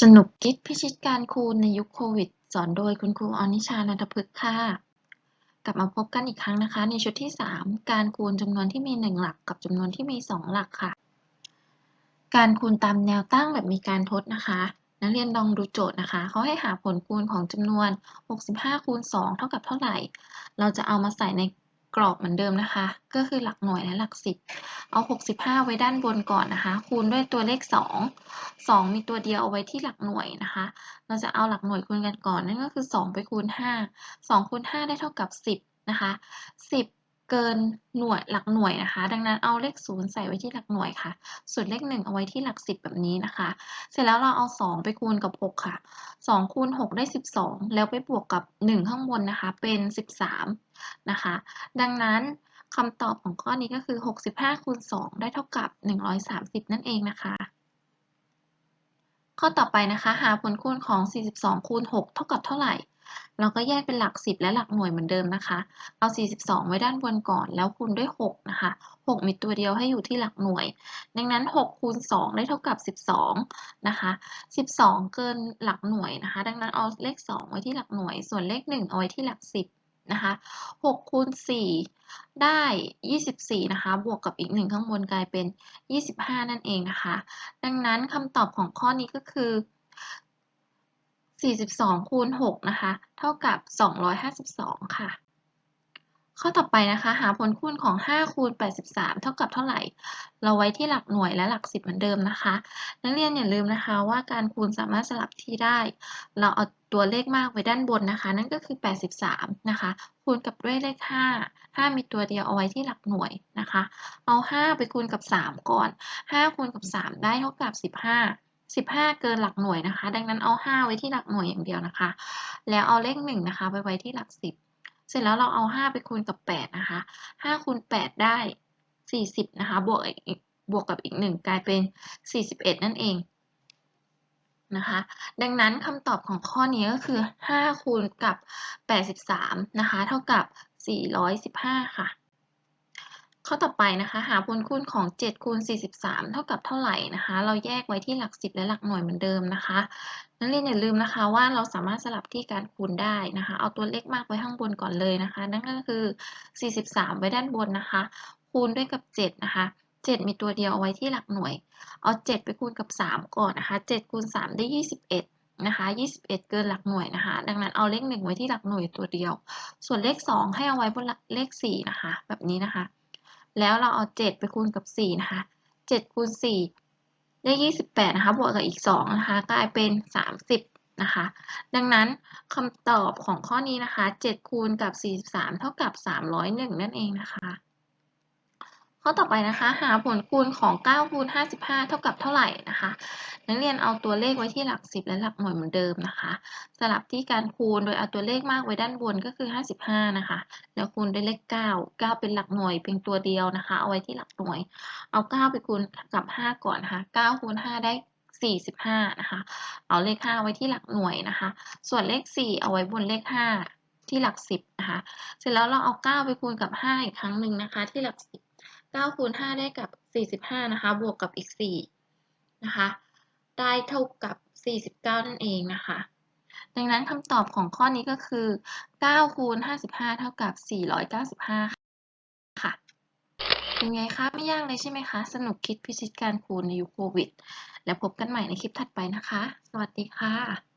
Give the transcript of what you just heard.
สนุกกิ๊ดพิชิตการคูณในยุคโควิด สอนโดยคุณครูอนิชานันทพฤกษ์ค่ะ กลับมาพบกันอีกครั้งนะคะ ในชุดที่ 3 การคูณจำนวนที่มี 1 หลักกับจำนวนที่มี 2 หลักค่ะ การคูณตามแนวตั้งแบบมีการทดนะคะ นักเรียนลองดูโจทย์นะคะ เขาให้หาผลคูณของจำนวน 65คูณ2เท่ากับเท่าไหร่ เราจะเอามาใส่ใน กรอบเหมือนเดิมนะคะ ก็คือหลักหน่วยและหลักสิบเอา 65 ไว้ด้านบนก่อนนะคะ คูณด้วยตัวเลข 2 2 มีตัวเดียวเอาไว้ที่หลักหน่วยนะคะ เราจะเอาหลักหน่วยคูณกันก่อนนั่นก็คือ 2 ไปคูณ 5 2คูณ5ได้เท่ากับ 10 นะคะ 10 เกินหน่วยหลักหน่วยนะคะ ดังนั้นเอาเลข0ใส่ไว้ที่หลักหน่วยค่ะ ส่วนเลข1เอาไว้ที่หลัก10แบบนี้นะคะ เสร็จแล้วเราเอา2ไปคูณกับ6ค่ะ2คูณ6ได้12แล้วไปบวกกับ1ข้างบนนะคะ เป็น13นะคะ ดังนั้นคำตอบของข้อนี้ก็คือ 65คูณ2ได้เท่ากับ 130 นั่นเองนะคะ ข้อต่อไปนะคะ หาผลคูณของ 42คูณ6เท่ากับเท่าไหร่ เราก็แยกเป็นหลัก 10 และหลักหน่วยเหมือนเดิมนะคะ เอา 42 ไว้ด้านบนก่อน แล้วคูณด้วย 6 นะคะ 6 มีตัวเดียวให้อยู่ที่หลักหน่วย ดังนั้น 6 คูณ 2 ได้เท่ากับ 12 นะคะ 12 เกินหลักหน่วยนะคะ ดังนั้นเอาเลข 2 ไว้ที่หลักหน่วย ส่วนเลข 1 เอาไว้ที่หลัก 10 นะคะ 6 คูณ 4 ได้ 24 นะคะ บวกกับอีก 1 ข้างบนกลายเป็น 25 นั่นเองนะคะ ดังนั้นคำตอบของข้อนี้ก็คือ 42 คูณ 6 นะคะ เท่ากับ 252 ค่ะ ข้อต่อไปนะคะ หาผลคูณของ 5 คูณ 83 เท่ากับเท่าไหร่ เราไว้ที่หลักหน่วยและหลัก10เหมือนเดิมนะคะ นักเรียนอย่าลืมนะคะว่าการคูณสามารถสลับที่ได้ เราเอาตัวเลขมากไว้ด้านบนนะคะ นั่นก็คือ 83 นะคะ คูณกับด้วยเลข 5 5 มีตัวเดียวเอาไว้ที่หลักหน่วยนะคะ เอา 5 ไปคูณกับ 3 ก่อน 5 คูณกับ 3 ได้เท่ากับ 15 15 เกินหลักหน่วยนะคะ ดังนั้นเอา 5 ไว้ที่หลักหน่วยอย่างเดียวนะคะ แล้วเอาเลข1นะคะไปไว้ที่หลัก 10 เสร็จแล้วเราเอา 5 ไปคูณกับ 8 นะคะ 5 คูณ 8 ได้ 40 นะคะ บวกอีกบวกกับอีก 1 กลายเป็น 41 นั่นเองนะคะ ดังนั้นคำตอบของข้อนี้ก็คือ 5 คูณกับ 83 นะคะ เท่ากับ 415 ค่ะ ข้อต่อไปนะคะ หาผลคูณของ7คูณ43 เท่ากับเท่าไหร่นะคะ เราแยกไว้ที่หลัก10และหลักหน่วยเหมือนเดิมนะคะนักเรียนอย่าลืมนะคะว่าเราสามารถสลับที่การคูณได้นะคะ เอาตัวเลขมากไว้ข้างบนก่อนเลยนะคะ นั่นก็คือ 43 ไว้ด้านบนนะคะ คูณด้วยกับ 7 นะคะ 7 มีตัวเดียวเอาไว้ที่หลักหน่วย เอา 7 ไปคูณกับ 3 ก่อนนะคะ 7 คูณ 3 ได้ 21นะคะ21 เกินหลักหน่วยนะคะ ดังนั้นเอาเลข 1 ไว้ที่หลักหน่วยตัวเดียว ส่วนเลข 2 ให้เอาไว้บนเลข 4 นะคะ แบบนี้นะคะ แล้วเราเอา 7 ไปคูณกับ 4 นะคะ 7 คูณ 4 ได้ 28 นะคะ บวกกับอีก 2 นะคะ กลายเป็น 30 นะคะ ดังนั้นคำตอบของข้อนี้นะคะ 7 คูณกับ 43 เท่ากับ 301 นั่นเองนะคะ ข้อต่อไปนะคะหาผลคูณของ9คูณ55 เท่ากับเท่าไหร่นะคะ นักเรียนเอาตัวเลขไว้ที่หลัก 10 และหลักหน่วยเหมือนเดิมนะคะ สลับที่การคูณโดยเอาตัวเลขมากไว้ด้านบนก็คือ 55 นะคะ แล้วคูณด้วยเลข 9 9 เป็นหลักหน่วยเพียงตัวเดียวนะคะ เอาไว้ที่หลักหน่วย เอา 9 ไปคูณกับ 5 ก่อนนะคะ9คูณ5ได้45นะคะ เอาเลข 5 ไว้ที่หลักหน่วยนะคะ ส่วนเลข 4 เอาไว้บนเลข 5 ที่หลัก 10นะคะ เสร็จแล้วเราเอา 9 ไปคูณกับ 5 อีกครั้งหนึ่งนะคะ ที่หลัก 10 9คูณ5ได้กับ 45 นะคะ บวกกับอีก 4 นะคะ ได้เท่ากับ 49 นั่นเองนะคะ ดังนั้นคำตอบของข้อนี้ก็คือ 9 คูณ 55 เท่ากับ 495 ค่ะ เป็นไงคะ ไม่ยากเลยใช่ไหมคะ สนุกคิดพิชิตการคูณในยุคโควิด แล้วพบกันใหม่ในคลิปถัดไปนะคะ สวัสดีค่ะ